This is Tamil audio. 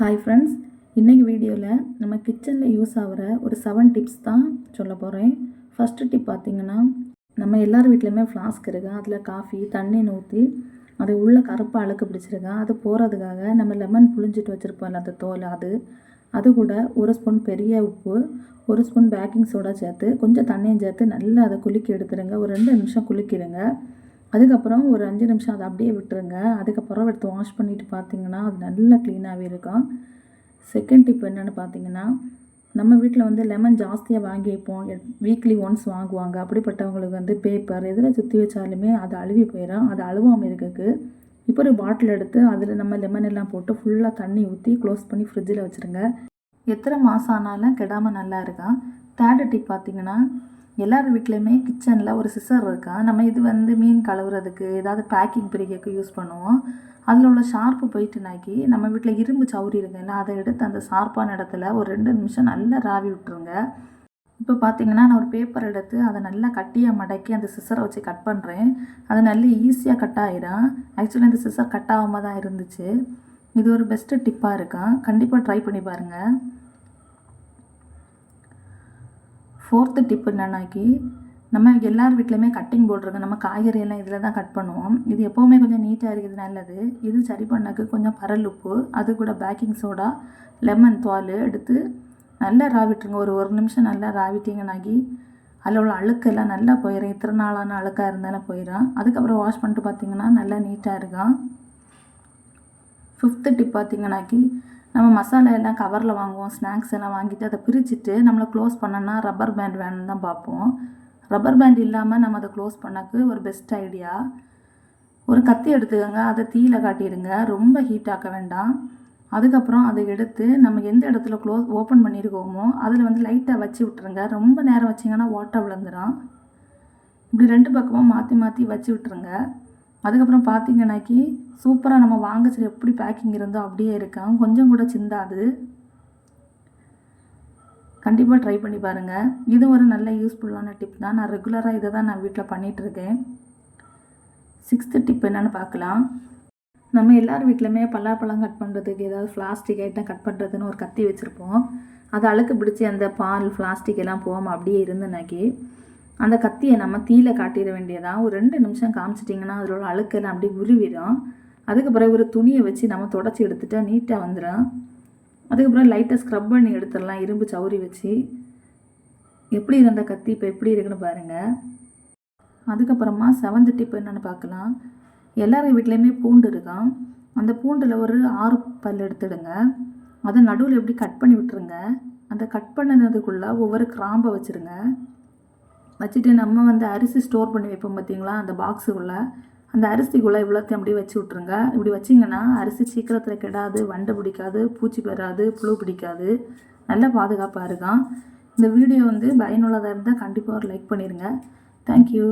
ஹாய் ஃப்ரெண்ட்ஸ் இன்றைக்கி வீடியோவில் நம்ம கிச்சனில் யூஸ் ஆகிற ஒரு செவன் டிப்ஸ் தான் சொல்ல போகிறேன் ஃபஸ்ட்டு டிப் பார்த்திங்கன்னா நம்ம எல்லார் வீட்லேயுமே ஃப்ளாஸ்க் இருக்கு. அதில் காஃபி தண்ணி ஊற்றி அது உள்ள கருப்பாக அழுக்கு பிடிச்சிருக்கா அது போகிறதுக்காக நம்ம லெமன் புழிஞ்சிட்டு வச்சுருப்போம்ல அந்த தோல் அது. அது கூட ஒரு ஸ்பூன் பெரிய உப்பு ஒரு ஸ்பூன் பேக்கிங் சோடா சேர்த்து கொஞ்சம் தண்ணியும் சேர்த்து நல்லா அதை குலுக்கி எடுத்துருங்க ஒரு ரெண்டு நிமிஷம் குலுக்கிடுங்க. அதுக்கப்புறம் ஒரு அஞ்சு நிமிஷம் அதை அப்படியே விட்டுருங்க. அதுக்கப்புறம் எடுத்து வாஷ் பண்ணிவிட்டு பார்த்தீங்கன்னா அது நல்லா க்ளீனாகவே இருக்கும். செகண்ட் டிப் என்னென்னு பார்த்தீங்கன்னா நம்ம வீட்டில் வந்து லெமன் ஜாஸ்தியாக வாங்கி வைப்போம். வீக்லி ஒன்ஸ் வாங்குவாங்க. அப்படிப்பட்டவங்களுக்கு வந்து பேப்பர் எதில் சுற்றி வச்சாலுமே அது அழுவி போயிடும் அது அழுவாமல் இருக்கக்கு இப்போ ஒரு பாட்டில் எடுத்து அதில் நம்ம லெமன் எல்லாம் போட்டு ஃபுல்லாக தண்ணி ஊற்றி க்ளோஸ் பண்ணி ஃப்ரிட்ஜில் வச்சுருங்க. எத்தனை மாதம் ஆனாலும் கெடாமல் நல்லா இருக்கும் தேர்டு டிப் பார்த்தீங்கன்னா எல்லார் வீட்லேயுமே கிச்சனில் ஒரு சிசர் இருக்கா? நம்ம இது வந்து மீன் கழுவுறதுக்கு ஏதாவது பேக்கிங் பிரிக்கிறதுக்கு யூஸ் பண்ணுவோம். அதில் உள்ள ஷார்ப்பு போயிட்டுனாக்கி நம்ம வீட்டில் இரும்பு சவுரி இருக்குல்ல அதை எடுத்து அந்த ஷார்ப்பான இடத்துல ஒரு ரெண்டு நிமிஷம் நல்லா ராவி விட்டுருங்க. இப்போ பார்த்தீங்கன்னா நான் ஒரு பேப்பர் எடுத்து அதை நல்லா கட்டியாக மடக்கி அந்த சிசரை வச்சு கட் பண்ணுறேன் அது நல்ல ஈஸியாக கட் ஆகிடும் ஆக்சுவலி இந்த சிசர் கட் ஆகாமல் தான் இருந்துச்சு. இது ஒரு பெஸ்ட்டு டிப்பாக இருக்கும் கண்டிப்பாக ட்ரை பண்ணி பாருங்கள் ஃபோர்த்து டிப் என்னன்னாக்கி நம்ம எல்லார் வீட்லேயுமே கட்டிங் போர்டு நம்ம காய்கறி எல்லாம் இதில் தான் கட் பண்ணுவோம். இது எப்போவுமே கொஞ்சம் நீட்டாக இருக்குது நல்லது. இது சரி பண்ணக்கு கொஞ்சம் பரல் உப்பு அது கூட பேக்கிங் சோடா லெமன் தோல் எடுத்து நல்லா ராவிட்டுருங்க. ஒரு ஒரு நிமிஷம் நல்லா ராவிட்டிங்கனாக்கி அதில் உள்ள அழுக்கெல்லாம் நல்லா போயிடும் இத்தனை நாளான அழுக்காக இருந்தாலும் போயிடும் அதுக்கப்புறம் வாஷ் பண்ணிட்டு பார்த்தீங்கன்னா நல்லா நீட்டாக இருக்கும் ஃபிஃப்த்து டிப் பார்த்தீங்கன்னாக்கி நம்ம மசாலா எல்லாம் கவரில் வாங்குவோம் ஸ்நாக்ஸ் எல்லாம் வாங்கிட்டு அதை பிரிச்சுட்டு நம்மளை க்ளோஸ் பண்ணோன்னா ரப்பர் பேண்ட் வேணும்னு தான் பார்ப்போம். ரப்பர் பேண்ட் இல்லாமல் நம்ம அதை க்ளோஸ் பண்ணக்கு ஒரு பெஸ்ட் ஐடியா ஒரு கத்தி எடுத்துக்கோங்க அதை தீயில் காட்டிடுங்க ரொம்ப ஹீட் ஆக்க வேண்டாம். அதுக்கப்புறம் அதை எடுத்து நம்ம எந்த இடத்துல க்ளோஸ் ஓப்பன் பண்ணியிருக்கோமோ அதில் வந்து லைட்டாக வச்சு விட்ருங்க ரொம்ப நேரம் வச்சிங்கன்னா ஓட்டை விழுந்துடும் இப்படி ரெண்டு பக்கமும் மாற்றி மாற்றி வச்சு விட்ருங்க அதுக்கப்புறம் பார்த்தீங்கன்னாக்கி சூப்பராக நம்ம வாங்கச்சு எப்படி பேக்கிங் இருந்தோ அப்படியே இருக்கும். கொஞ்சம் கூட சிந்தாது. கண்டிப்பாக ட்ரை பண்ணி பாருங்கள் இது ஒரு நல்ல யூஸ்ஃபுல்லான டிப் தான். நான் ரெகுலராக இதை தான் நான் வீட்டில் பண்ணிகிட்ருக்கேன் சிக்ஸ்த்து டிப் என்னென்னு பார்க்கலாம் நம்ம எல்லார் வீட்லையுமே பல்லாப்பழம் கட் பண்ணுறதுக்கு ஏதாவது பிளாஸ்டிக் ஐட்டம் கட் பண்ணுறதுன்னு ஒரு கத்தி வச்சுருப்போம். அதை அழுக்கு பிடிச்சி அந்த பால் பிளாஸ்டிக் எல்லாம் போகாமல் அப்படியே இருந்தனாக்கி அந்த கத்தியை நம்ம தீயில காட்டிட வேண்டியதான் ஒரு ரெண்டு நிமிஷம் காமிச்சிட்டிங்கன்னா அதில் உள்ள அழுக்கெல்லாம் அப்படியே உருவிடும். அதுக்கு பிறகு ஒரு துணியை வச்சு நம்ம தொடச்சி எடுத்துட்டா நீட்டாக வந்துடும் அதுக்கப்புறம் லைட்டாக ஸ்க்ரப் பண்ணி எடுத்துடலாம் இரும்பு சவுரி வச்சு. எப்படி இருந்த கத்தி இப்போ எப்படி இருக்குன்னு பாருங்கள் அதுக்கப்புறமா செவன்த் டிப் என்னென்னு பார்க்கலாம். எல்லார் வீட்லேயுமே பூண்டு இருக்கும். அந்த பூண்டில் ஒரு ஆறு பல் எடுத்துடுங்க. அதை நடுவில் எப்படி கட் பண்ணி விட்டுருங்க. அந்த கட் பண்ணதுக்குள்ளே ஒவ்வொரு கிராம்பை வச்சுருங்க. வச்சுட்டு நம்ம வந்து அரிசி ஸ்டோர் பண்ணி வைப்போம் பார்த்தீங்களா? அந்த பாக்ஸுக்குள்ளே அந்த அரிசிக்குள்ளே இவ்வளோத்தையும் அப்படியே வச்சு விட்ருங்க இப்படி வச்சிங்கன்னா அரிசி சீக்கிரத்தில் கெடாது வண்டை பிடிக்காது பூச்சி பெறாது புழு பிடிக்காது. நல்ல பாதுகாப்பாக இருக்கும். இந்த வீடியோ வந்து பயனுள்ளதாக இருந்தால் கண்டிப்பாக ஒரு லைக் பண்ணிடுங்க தேங்க்யூ